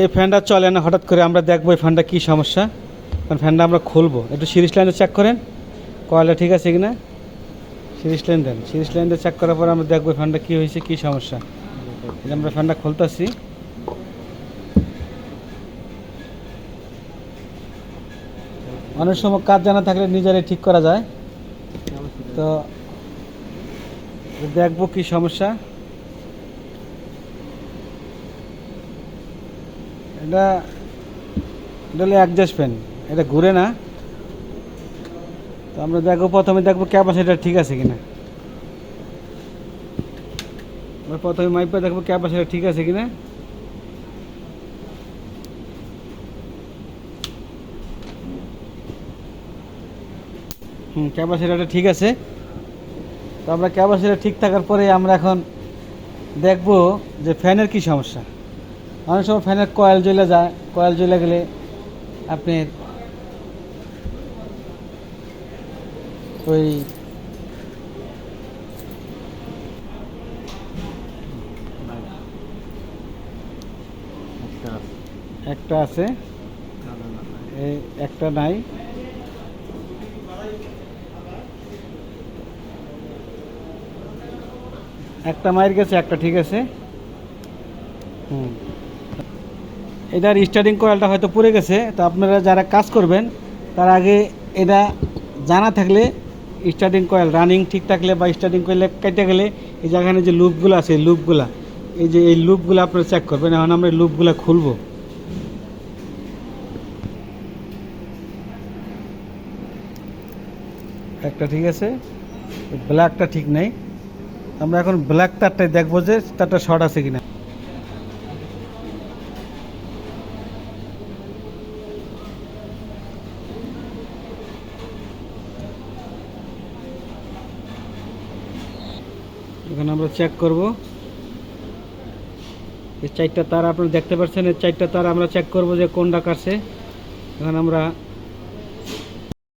এই ফ্যানটা চলে না, হঠাৎ করে আমরা দেখব এই ফ্যানটা কী সমস্যা। কারণ ফ্যানটা আমরা খুলবো। একটু সিরিজ লাইনে চেক করেন। কয়লা ঠিক আছে কি না সিরিজ লাইন দেন। সিরিজ লাইনটা চেক করার পর আমরা দেখব ফ্যানটা কী হয়েছে, কী সমস্যা। আমরা ফ্যানটা খুলতেছি। অনেক সময় কাজ জানা থাকলে নিজেরাই ঠিক করা যায়। তো দেখব কি সমস্যা। এটা এটা হলো অ্যাডজাস্ট ফ্যান এটা ঘুরে না। তো আমরা দেখব প্রথমে দেখব ক্যাপাসিটার ঠিক আছে কিনা। আমরা প্রথমে মাইপে দেখব ক্যাপাসিটার ঠিক আছে কিনা। হুম ক্যাপাসিটিটা ঠিক আছে। তো আমরা ক্যাপাসিটি ঠিক থাকার পরে আমরা এখন দেখব যে ফ্যানের কি সমস্যা। অনেক সময় ফ্যানের কয়েল জ্বলে যায় কয়েল জ্বলে গেলে আপনার ওই একটা আছে। একটা নাই। একটা মায়ের গেছে, একটা ঠিক আছে। হুম। এটার স্টার্টিং কয়েলটা হয়তো পড়ে গেছে, তো আপনারা যারা কাজ করবেন, তার আগে এটা জানা থাকলে স্টার্টিং কয়েল রানিং ঠিক থাকলে বা স্টার্টিং কয়েলে কেটে গেলে এই যেখানে যে লুপগুলো আছে, এই লুপগুলা এই যে এই লুপগুলো আপনারা চেক করবেন। এখন আমরা এই লুপগুলো খুলবো। একটা ঠিক আছে ব্ল্যাকটা ঠিক নেই। আমরা এখন ব্ল্যাক তারটাই দেখব যে তারটা শর্ট আছে কিনা। এখন আমরা চেক করব। এই চারটা তার আপনারা দেখতে পাচ্ছেন, এই চারটা তার আমরা চেক করব যে কোনটা কাটছে এখন আমরা